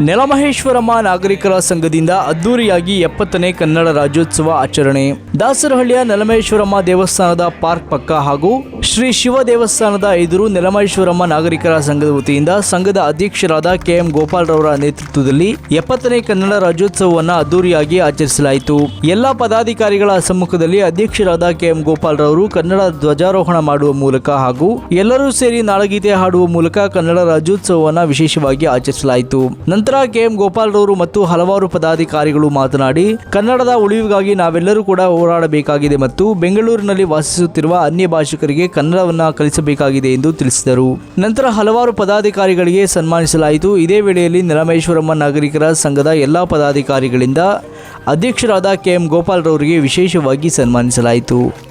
ನೆಲಮಹೇಶ್ವರಮ್ಮ ನಾಗರಿಕರ ಸಂಘದಿಂದ ಅದ್ದೂರಿಯಾಗಿ ಎಪ್ಪತ್ತನೇ ಕನ್ನಡ ರಾಜ್ಯೋತ್ಸವ ಆಚರಣೆ. ದಾಸರಹಳ್ಳಿಯ ನೆಲಮಹೇಶ್ವರಮ್ಮ ದೇವಸ್ಥಾನದ ಪಾರ್ಕ್ ಪಕ್ಕ ಹಾಗೂ ಶ್ರೀ ಶಿವ ದೇವಸ್ಥಾನದ ಎದುರು ನೆಲಮಹೇಶ್ವರಮ್ಮ ನಾಗರಿಕರ ಸಂಘದ ವತಿಯಿಂದ ಸಂಘದ ಅಧ್ಯಕ್ಷರಾದ ಕೆಎಂ ಗೋಪಾಲ್ರವರ ನೇತೃತ್ವದಲ್ಲಿ ಎಪ್ಪತ್ತನೇ ಕನ್ನಡ ರಾಜ್ಯೋತ್ಸವವನ್ನು ಅದ್ದೂರಿಯಾಗಿ ಆಚರಿಸಲಾಯಿತು. ಎಲ್ಲ ಪದಾಧಿಕಾರಿಗಳ ಸಮ್ಮುಖದಲ್ಲಿ ಅಧ್ಯಕ್ಷರಾದ ಕೆಎಂ ಗೋಪಾಲ್ರವರು ಕನ್ನಡ ಧ್ವಜಾರೋಹಣ ಮಾಡುವ ಮೂಲಕ ಹಾಗೂ ಎಲ್ಲರೂ ಸೇರಿ ನಾಡಗೀತೆ ಹಾಡುವ ಮೂಲಕ ಕನ್ನಡ ರಾಜ್ಯೋತ್ಸವವನ್ನು ವಿಶೇಷವಾಗಿ ಆಚರಿಸಲಾಯಿತು. ನಂತರ ಕೆಎಂ ಗೋಪಾಲ್ರವರು ಮತ್ತು ಹಲವಾರು ಪದಾಧಿಕಾರಿಗಳು ಮಾತನಾಡಿ, ಕನ್ನಡದ ಉಳಿವಿಗಾಗಿ ನಾವೆಲ್ಲರೂ ಕೂಡ ಹೋರಾಡಬೇಕಾಗಿದೆ ಮತ್ತು ಬೆಂಗಳೂರಿನಲ್ಲಿ ವಾಸಿಸುತ್ತಿರುವ ಅನ್ಯ ಭಾಷಿಕರಿಗೆ ಕನ್ನಡವನ್ನ ಕಲಿಸಬೇಕಾಗಿದೆ ಎಂದು ತಿಳಿಸಿದರು. ನಂತರ ಹಲವಾರು ಪದಾಧಿಕಾರಿಗಳಿಗೆ ಸನ್ಮಾನಿಸಲಾಯಿತು. ಇದೇ ವೇಳೆಯಲ್ಲಿ ನರಮೇಶ್ವರಮ್ಮ ನಾಗರಿಕರ ಸಂಘದ ಎಲ್ಲಾ ಪದಾಧಿಕಾರಿಗಳಿಂದ ಅಧ್ಯಕ್ಷರಾದ ಕೆಎಂ ಗೋಪಾಲ್ರವರಿಗೆ ವಿಶೇಷವಾಗಿ ಸನ್ಮಾನಿಸಲಾಯಿತು.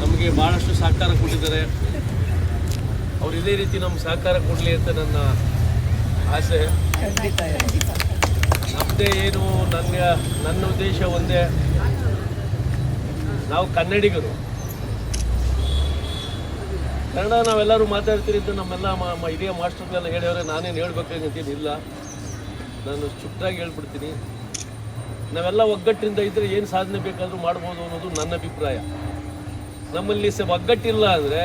ನಮಗೆ ಭಾಳಷ್ಟು ಸಹಕಾರ ಕೊಟ್ಟಿದ್ದಾರೆ. ಅವ್ರು ಇದೇ ರೀತಿ ನಮ್ಗೆ ಸಹಕಾರ ಕೊಡಲಿ ಅಂತ ನನ್ನ ಆಸೆ. ನಮ್ಮದೇ ಏನು, ನನಗೆ, ನನ್ನ ಉದ್ದೇಶ ಒಂದೇ. ನಾವು ಕನ್ನಡಿಗರು. ಕನ್ನಡ ನಾವೆಲ್ಲರೂ ಮಾತಾಡ್ತೀರಿ ಅಂತ ನಮ್ಮೆಲ್ಲ ಹಿರಿಯ ಮಾಸ್ಟರ್ಗಳೆಲ್ಲ ಹೇಳಿದ್ರೆ ನಾನೇನು ಹೇಳ್ಬೇಕಂತೇನಿಲ್ಲ ನಾನು ಚುಟ್ಟಾಗಿ ಹೇಳ್ಬಿಡ್ತೀನಿ. ನಾವೆಲ್ಲ ಒಗ್ಗಟ್ಟಿನಿಂದ ಇದ್ದರೆ ಏನು ಸಾಧನೆ ಬೇಕಾದರೂ ಮಾಡ್ಬೋದು ಅನ್ನೋದು ನನ್ನ ಅಭಿಪ್ರಾಯ. ನಮ್ಮಲ್ಲಿ ಸ ಒಗ್ಗಟ್ಟಿಲ್ಲ ಅಂದರೆ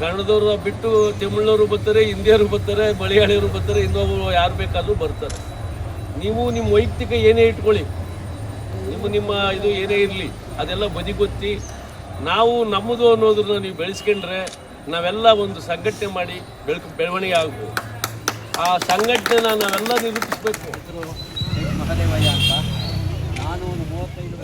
ಕನ್ನಡದವರು ಬಿಟ್ಟು ತಮಿಳ್ನವರು ಬರ್ತಾರೆ, ಹಿಂದಿಯವರು ಬರ್ತಾರೆ, ಮಲಯಾಳಿಯವರು ಬರ್ತಾರೆ ಇನ್ನೊಬ್ಬರು ಯಾರು ಬೇಕಾದರೂ ಬರ್ತಾರೆ. ನೀವು ನಿಮ್ಮ ವೈಯಕ್ತಿಕ ಏನೇ ಇಟ್ಕೊಳ್ಳಿ. ನಿಮ್ಮ ನಿಮ್ಮ ಇದು ಏನೇ ಇರಲಿ, ಅದೆಲ್ಲ ಬದಿಗೊತ್ತಿ ನಾವು ನಮ್ಮದು ಅನ್ನೋದನ್ನ ನೀವು ಬೆಳೆಸ್ಕೊಂಡ್ರೆ ನಾವೆಲ್ಲ ಒಂದು ಸಂಘಟನೆ ಮಾಡಿ ಬೆಳಕು, ಬೆಳವಣಿಗೆ ಆಗ್ಬೋದು. ಆ ಸಂಘಟನೆನ ನಾವೆಲ್ಲ ನಿರೂಪಿಸ್ಬೇಕು. ಮಹದೇವಯ್ಯ ನಾನು ಒಂದು ಮೂವತ್ತೈದು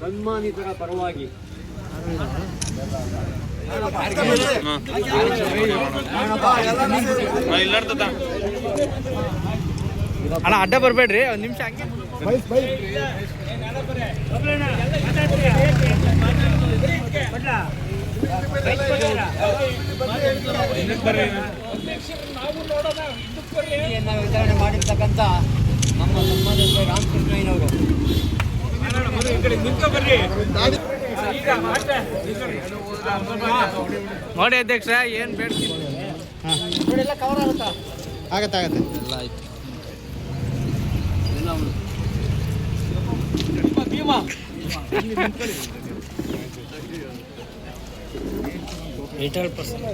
ಸನ್ಮಾನಿತರ ಪರವಾಗಿ ಅಣ್ಣ ಅಡ್ಡ ಬರಬೇಡ್ರಿ ಒಂದು ನಿಮಿಷ ಹಂಗೆ. ಅನ್ನ ವಿತರಣೆ ಮಾಡಿರ್ತಕ್ಕಂಥ ನಮ್ಮ ಸನ್ಮಾನಿತ ರಾಮಕೃಷ್ಣಯ್ಯನವರು ನೋಡಿ ಅಧ್ಯಕ್ಷ ಏನು ಬೇಡ ಆಗತ್ತೆ ಆಗತ್ತೆ. Eight percent